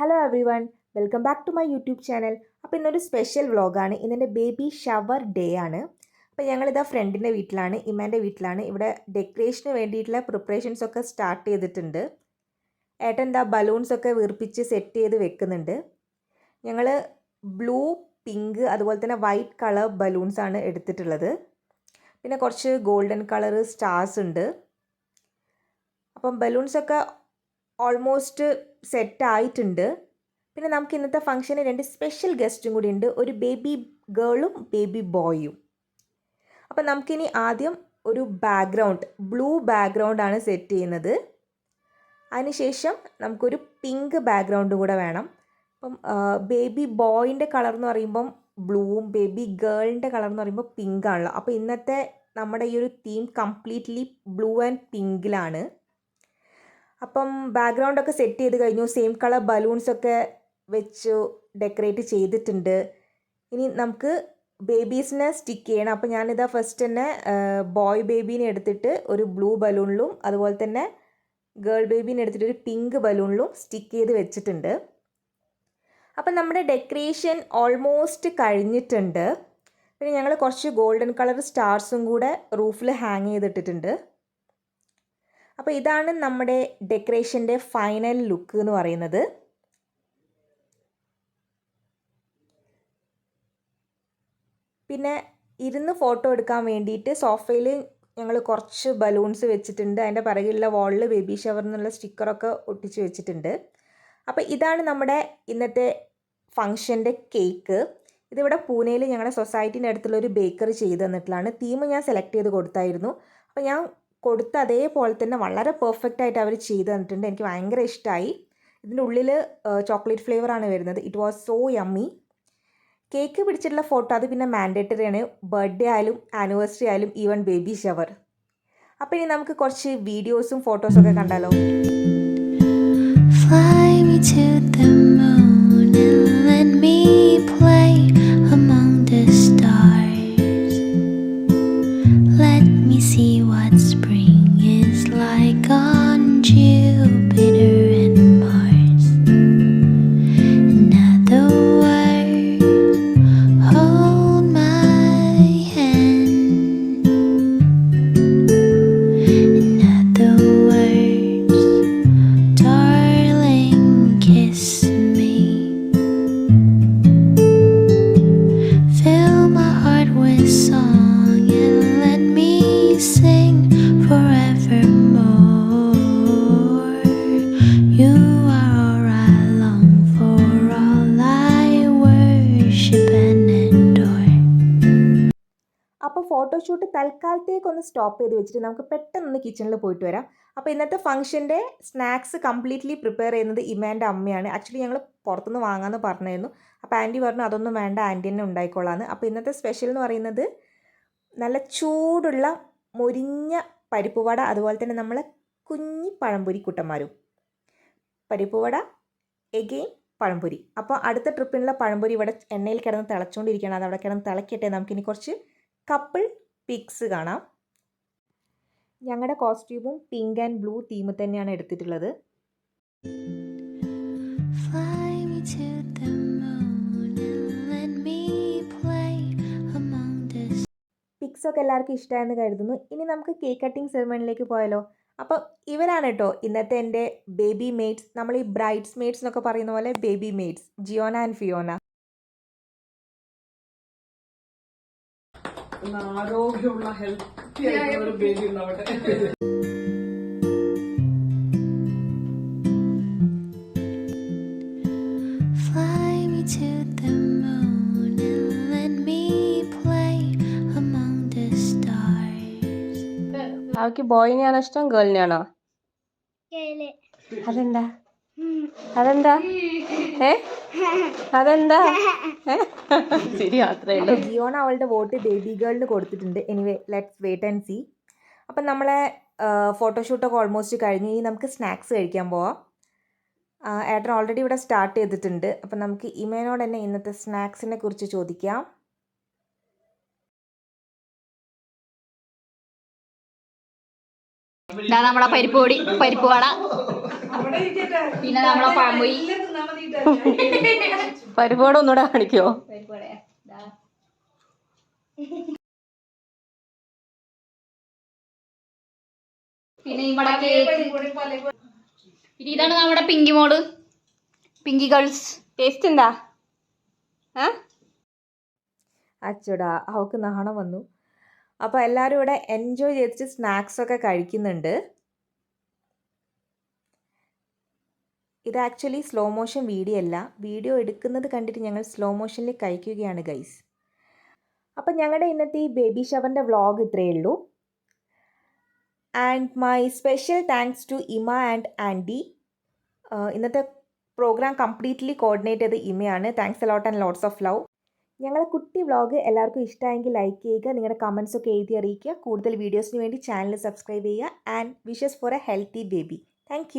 Hello every welcome back to my YouTube channel അപ്പോൾ ഇന്നൊരു special വ്ളോഗാണ് ഇന്നെന്റെ ബേബി ഷവർ ഡേ ആണ്. അപ്പോൾ ഞങ്ങളിതാ ഫ്രണ്ടിന്റെ വീട്ടിലാണ് ഇമ്മേന്റെ വീട്ടിലാണ്. ഇവിടെ ഡെക്കറേഷന് വേണ്ടിയിട്ടുള്ള പ്രിപ്പറേഷൻസ് ഒക്കെ സ്റ്റാർട്ട് ചെയ്തിട്ടുണ്ട്. ഏട്ടൻ എന്താ ബലൂൺസ് ഒക്കെ വീർപ്പിച്ച് സെറ്റ് ചെയ്ത് വെക്കുന്നുണ്ട്. ഞങ്ങൾ ബ്ലൂ പിങ്ക് അതുപോലെ തന്നെ വൈറ്റ് കളർ ബലൂൺസ് ആണ് എടുത്തിട്ടുള്ളത്. പിന്നെ കുറച്ച് ഗോൾഡൻ കളർ സ്റ്റാർസ് ഉണ്ട്. അപ്പം ബലൂൺസൊക്കെ ഓൾമോസ്റ്റ് സെറ്റ് ആയിട്ടുണ്ട്. പിന്നെ നമുക്ക് ഇന്നത്തെ ഫംഗ്ഷന് രണ്ട് സ്പെഷ്യൽ ഗസ്റ്റും കൂടി ഉണ്ട് ഒരു ബേബി ഗേളും ബേബി ബോയും അപ്പം നമുക്കിനി ആദ്യം ഒരു ബാക്ക്ഗ്രൗണ്ട് ബ്ലൂ ബാക്ക്ഗ്രൗണ്ട് ആണ് സെറ്റ് ചെയ്യുന്നത്. അതിനുശേഷം നമുക്കൊരു പിങ്ക് ബാക്ക്ഗ്രൗണ്ട് കൂടെ വേണം. അപ്പം ബേബി ബോയിന്റെ കളർ എന്ന് പറയുമ്പം ബ്ലൂവും ബേബി ഗേളിന്റെ കളർ എന്ന് പറയുമ്പോൾ പിങ്ക് ആണല്ലോ. അപ്പോൾ ഇന്നത്തെ നമ്മുടെ ഈ ഒരു തീം കംപ്ലീറ്റ്ലി ബ്ലൂ ആൻഡ് പിങ്കിലാണ് അപ്പം ബാക്ക്ഗ്രൗണ്ടൊക്കെ സെറ്റ് ചെയ്ത് കഴിഞ്ഞു. സെയിം കളർ ബലൂൺസൊക്കെ വെച്ച് ഡെക്കറേറ്റ് ചെയ്തിട്ടുണ്ട്. ഇനി നമുക്ക് ബേബീസിനെ സ്റ്റിക്ക് ചെയ്യണം. അപ്പോൾ ഞാനിതാ ഫസ്റ്റ് തന്നെ ബോയ് ബേബീനെ എടുത്തിട്ട് ഒരു ബ്ലൂ ബലൂണിലും അതുപോലെ തന്നെ ഗേൾ ബേബീനെ എടുത്തിട്ട് ഒരു പിങ്ക് ബലൂണിലും സ്റ്റിക്ക് ചെയ്ത് വെച്ചിട്ടുണ്ട്. അപ്പം നമ്മുടെ ഡെക്കറേഷൻ ഓൾമോസ്റ്റ് കഴിഞ്ഞിട്ടുണ്ട്. പിന്നെ ഞങ്ങൾ കുറച്ച് ഗോൾഡൻ കളർ സ്റ്റാർസും കൂടെ റൂഫിൽ ഹാങ് ചെയ്തിട്ടിട്ടുണ്ട്. അപ്പോൾ ഇതാണ് നമ്മുടെ ഡെക്കറേഷന്റെ ഫൈനൽ ലുക്ക് എന്ന് പറയുന്നത്. പിന്നെ ഇരുന്ന് ഫോട്ടോ എടുക്കാൻ വേണ്ടിയിട്ട് സോഫയിൽ ഞങ്ങൾ കുറച്ച് ബലൂൺസ് വെച്ചിട്ടുണ്ട്. അതിന്റെ പിറകിലുള്ള വാളിൽ ബേബി ഷവർ എന്നുള്ള സ്റ്റിക്കറൊക്കെ ഒട്ടിച്ച് വെച്ചിട്ടുണ്ട്. അപ്പോൾ ഇതാണ് നമ്മുടെ ഇന്നത്തെ ഫങ്ഷന്റെ കേക്ക്. ഇതിവിടെ പൂനെയിൽ ഞങ്ങളുടെ സൊസൈറ്റീന്റെ അടുത്തുള്ള ഒരു ബേക്കറി ചെയ്ത് തന്നിട്ടുള്ളതാണ്. തീം ഞാൻ സെലക്ട് ചെയ്ത് കൊടുത്തായിരുന്നു. അപ്പോൾ ഞാൻ കൊടുത്ത അതേപോലെ തന്നെ വളരെ പെർഫെക്റ്റ് ആയിട്ട് അവർ ചെയ്ത് തന്നിട്ടുണ്ട്. എനിക്ക് ഭയങ്കര ഇഷ്ടമായി ഇതിന്റെ ഉള്ളിൽ ചോക്ലേറ്റ് ഫ്ലേവർ ആണ് വരുന്നത്. It was so yummy cake പിടിച്ചിട്ടുള്ള photo അത് പിന്നെ മാൻഡേറ്ററി ആണ്. ബർത്ത്ഡേ ആയാലും ആനിവേഴ്സറി ആയാലും ഈവൻ ബേബി ഷവർ അപ്പോൾ ഇനി നമുക്ക് കുറച്ച് വീഡിയോസും ഫോട്ടോസൊക്കെ കണ്ടാലോ? ഫോട്ടോഷൂട്ട് തൽക്കാലത്തേക്ക് ഒന്ന് സ്റ്റോപ്പ് ചെയ്ത് വെച്ചിട്ട് നമുക്ക് പെട്ടെന്ന് കിച്ചണിൽ പോയിട്ട് വരാം. അപ്പോൾ ഇന്നത്തെ ഫംഗ്ഷന്റെ സ്നാക്സ് കംപ്ലീറ്റ്ലി പ്രിപ്പയർ ചെയ്യുന്നത് ഇമേന്റെ അമ്മയാണ്. ആക്ച്വലി ഞങ്ങൾ പുറത്തുനിന്ന് വാങ്ങാമെന്ന് പറഞ്ഞായിരുന്നു. അപ്പോൾ ആന്റി പറഞ്ഞു അതൊന്നും വേണ്ട ആന്റി തന്നെ ഉണ്ടായിക്കോളാന്ന്. അപ്പോൾ ഇന്നത്തെ സ്പെഷ്യൽ എന്ന് പറയുന്നത് നല്ല ചൂടുള്ള മുരിഞ്ഞ പരിപ്പ് വട അതുപോലെ തന്നെ നമ്മളെ കുഞ്ഞി പഴംപൊരി കുട്ടന്മാരും. പരിപ്പ് വട എഗെയിൻ പഴംപൊരി. അപ്പോൾ അടുത്ത ട്രിപ്പിനുള്ള പഴംപൊരി ഇവിടെ എണ്ണയിൽ കിടന്ന് തിളച്ചുകൊണ്ടിരിക്കുകയാണ് അത് അവിടെ കിടന്ന് തിളക്കട്ടെ. നമുക്കിനി കുറച്ച് കപ്പിൾ പിക്സ് കാണാം. ഞങ്ങളുടെ കോസ്റ്റ്യൂമും പിങ്ക് ആൻഡ് ബ്ലൂ തീം തന്നെയാണ് എടുത്തിട്ടുള്ളത്. Fly me to the moon and let me play among the pics ഒക്കെ എല്ലാവർക്കും ഇഷ്ടമായെന്ന് കരുതുന്നു. ഇനി നമുക്ക് കേക്ക് കട്ടിംഗ് സെറിമണിയിലേക്ക് പോയാലോ? അപ്പോൾ ഇവരാണ് കേട്ടോ ഇന്നത്തെ എന്റെ ബേബി മെയ്ഡ്സ് നമ്മൾ ഈ ബ്രൈഡ്സ് മെയ്ഡ്സ് എന്നൊക്കെ പറയുന്ന പോലെ baby maids Jiona and Fiona ആരോഗ്യമുള്ള ഹെൽത്തി ആയിട്ടുള്ള ഒരു ബേബി ഉണ്ടാവട്ടെ. ബോയിനെയാണോ ഇഷ്ടം ഗേളിനെയാണോ? അതെന്താ? അതെന്താ? ഏ? അതെന്താ? ഏ? ശരി ഉള്ളൂ. ജിയോണ അവളുടെ വോട്ട് ബേബി ഗേളിന് കൊടുത്തിട്ടുണ്ട്. Anyway let's wait and see അപ്പം നമ്മളെ ഫോട്ടോഷൂട്ടൊക്കെ ഓൾമോസ്റ്റ് കഴിഞ്ഞു ഇനി നമുക്ക് സ്നാക്സ് കഴിക്കാൻ പോവാം. ഏട്ടൻ ഓൾറെഡി ഇവിടെ സ്റ്റാർട്ട് ചെയ്തിട്ടുണ്ട്. അപ്പം നമുക്ക് ഇമേനോട് തന്നെ ഇന്നത്തെ സ്നാക്സിനെ കുറിച്ച് ചോദിക്കാം. ഇതാ നമ്മളെ പരിപ്പ് പൊടി പരിപ്പ് വട പിന്നെ നമ്മളെ പാമ്പി പരിപാട് ഒന്നുകൂടെ കാണിക്കോ? പിന്നെ ഇവിടെ പിന്നെ ഇതാണ് നമ്മുടെ പിങ്കി മോൾ. Pinky girls. ടേസ്റ്റ് എന്താ? ആ? അച്ചോടാ അവൾക്ക് നാണം വന്നു. അപ്പോൾ എല്ലാവരും ഇവിടെ എൻജോയ് ചെയ്തിട്ട് സ്നാക്സ് ഒക്കെ കഴിക്കുന്നുണ്ട്. ഇത് ആക്ച്വലി സ്ലോ മോഷൻ വീഡിയോ അല്ല. വീഡിയോ എടുക്കുന്നത് കണ്ടിട്ട് ഞങ്ങൾ സ്ലോ മോഷനിൽ കഴിക്കുകയാണ് ഗൈസ് അപ്പം ഞങ്ങളുടെ ഇന്നത്തെ ഈ ബേബി ഷവറിന്റെ വ്ളോഗ് ഇത്രയേ ഉള്ളൂ. And my special thanks to Ima and Andy ഇന്നത്തെ പ്രോഗ്രാം കംപ്ലീറ്റ്ലി കോർഡിനേറ്റ് ചെയ്ത് ഇമയാണ് thanks a lot and lots of love ഞങ്ങളെ കുട്ടി വ്ളോഗ് എല്ലാവർക്കും ഇഷ്ടമായെങ്കിൽ ലൈക്ക് ചെയ്യുക നിങ്ങളുടെ കമൻസ് ഒക്കെ എഴുതി അറിയിക്കുക. കൂടുതൽ വീഡിയോസിന് വേണ്ടി ചാനൽ സബ്സ്ക്രൈബ് ചെയ്യുക. And wishes for a healthy baby thank